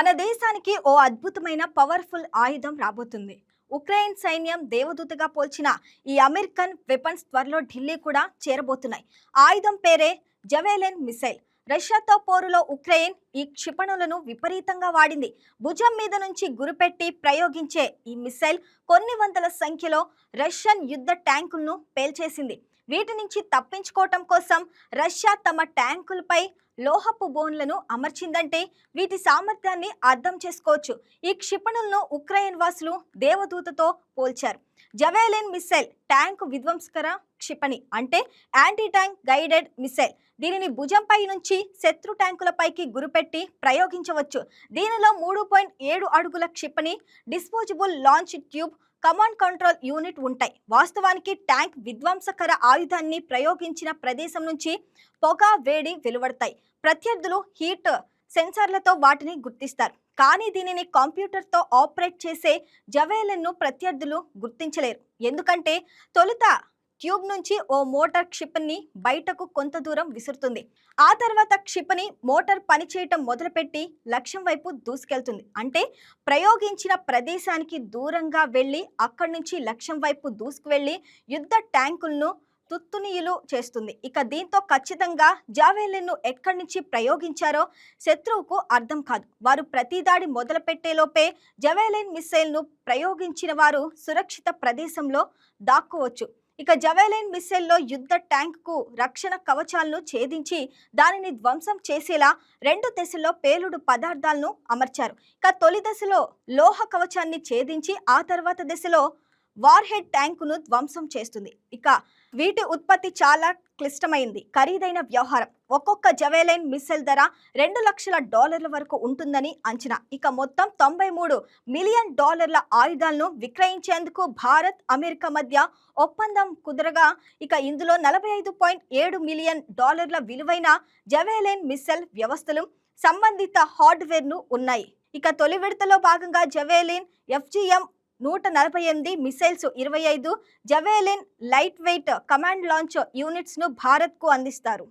మన దేశానికి ఓ అద్భుతమైన పవర్ఫుల్ ఆయుధం రాబోతుంది. ఉక్రెయిన్ సైన్యం దేవదూతగా పోల్చిన ఈ అమెరికన్ వెపన్స్ త్వరలో ఢిల్లీ కూడా చేరబోతున్నాయి. ఆయుధం పేరే జవేలెన్ మిసైల్. రష్యాతో పోరులో ఉక్రెయిన్ ఈ క్షిపణులను విపరీతంగా వాడింది. భుజం మీద నుంచి గురిపెట్టి ప్రయోగించే ఈ మిసైల్ కొన్ని వందల సంఖ్యలో రష్యన్ యుద్ధ ట్యాంకులను పేల్చేసింది. వీటి నుంచి తప్పించుకోవటం కోసం రష్యా తమ ట్యాంకులపై లోహపు బోన్లను అమర్చిందంటే వీటి సామర్థ్యాన్ని అర్థం చేసుకోవచ్చు. ఈ క్షిపణులను ఉక్రెయిన్ వాసులు దేవదూతతో పోల్చారు. జవేలిన్ మిస్సైల్ ట్యాంక్ విధ్వంసకర క్షిపణి అంటే యాంటీ ట్యాంక్ గైడెడ్ మిస్సైల్. దీనిని భుజంపై నుంచి శత్రు ట్యాంకులపైకి గురిపెట్టి ప్రయోగించవచ్చు. దీనిలో మూడు పాయింట్ ఏడు అడుగుల క్షిపణి disposable launch tube command control unit ఉంటాయి. వాస్తవానికి ట్యాంక్ విధ్వంసకర ఆయుధాన్ని ప్రయోగించిన ప్రదేశం నుంచి పొగ వేడి వెలువడతాయి. ప్రత్యర్థులు హీట్ సెన్సార్లతో వాటిని గుర్తిస్తారు. కానీ దీనిని కంప్యూటర్తో ఆపరేట్ చేసే జవేలన్ను ప్రత్యర్థులు గుర్తించలేరు. ఎందుకంటే తొలుత ట్యూబ్ నుంచి ఓ మోటార్ క్షిపణిని బయటకు కొంత దూరం విసురుతుంది. ఆ తర్వాత క్షిపణి మోటార్ పనిచేయటం మొదలుపెట్టి లక్ష్యం వైపు దూసుకెళ్తుంది. అంటే ప్రయోగించిన ప్రదేశానికి దూరంగా వెళ్ళి అక్కడి నుంచి లక్ష్యం వైపు దూసుకువెళ్ళి యుద్ధ ట్యాంకులను తుత్తునీయులు చేస్తుంది. ఇక దీంతో ఖచ్చితంగా జావేలిన్ను ఎక్కడి నుంచి ప్రయోగించారో శత్రువుకు అర్థం కాదు. వారు ప్రతిదాడి మొదలుపెట్టేలోపే జవేలిన్ మిస్సైల్ను ప్రయోగించిన వారు సురక్షిత ప్రదేశంలో దాక్కోవచ్చు. ఇక జవేలైన్ మిస్సైల్లో యుద్ధ ట్యాంక్కు రక్షణ కవచాలను ఛేదించి దానిని ధ్వంసం చేసేలా రెండు దశల్లో పేలుడు పదార్థాలను అమర్చారు. ఇక తొలి దశలో లోహ కవచాన్ని ఛేదించి ఆ తర్వాత దశలో వార్ హెడ్ ట్యాంకును ధ్వంసం చేస్తుంది. ఇక వీటి ఉత్పత్తి చాలా క్లిష్టమైంది. ఖరీదైన వ్యవహారం. ఒక్కొక్క జవేలైన్ మిస్సైల్ ధర రెండు లక్షల డాలర్ల వరకు ఉంటుందని అంచనా. ఇక మొత్తం తొంభై మూడు మిలియన్ డాలర్ల ఆయుధాలను విక్రయించేందుకు భారత్ అమెరికా మధ్య ఒప్పందం కుదరగా ఇక ఇందులో నలభై ఐదు పాయింట్ ఏడు మిలియన్ డాలర్ల విలువైన జవేలైన్ మిస్సైల్ వ్యవస్థలు సంబంధిత హార్డ్వేర్ను ఉన్నాయి. ఇక తొలి విడతలో భాగంగా జవేలిన్ ఎఫ్జిఎం నూట నలభై ఎనిమిది మిసైల్స్ ఇరవై ఐదు Javelin light weight command launch యూనిట్స్ను భారత్కు అందిస్తారు.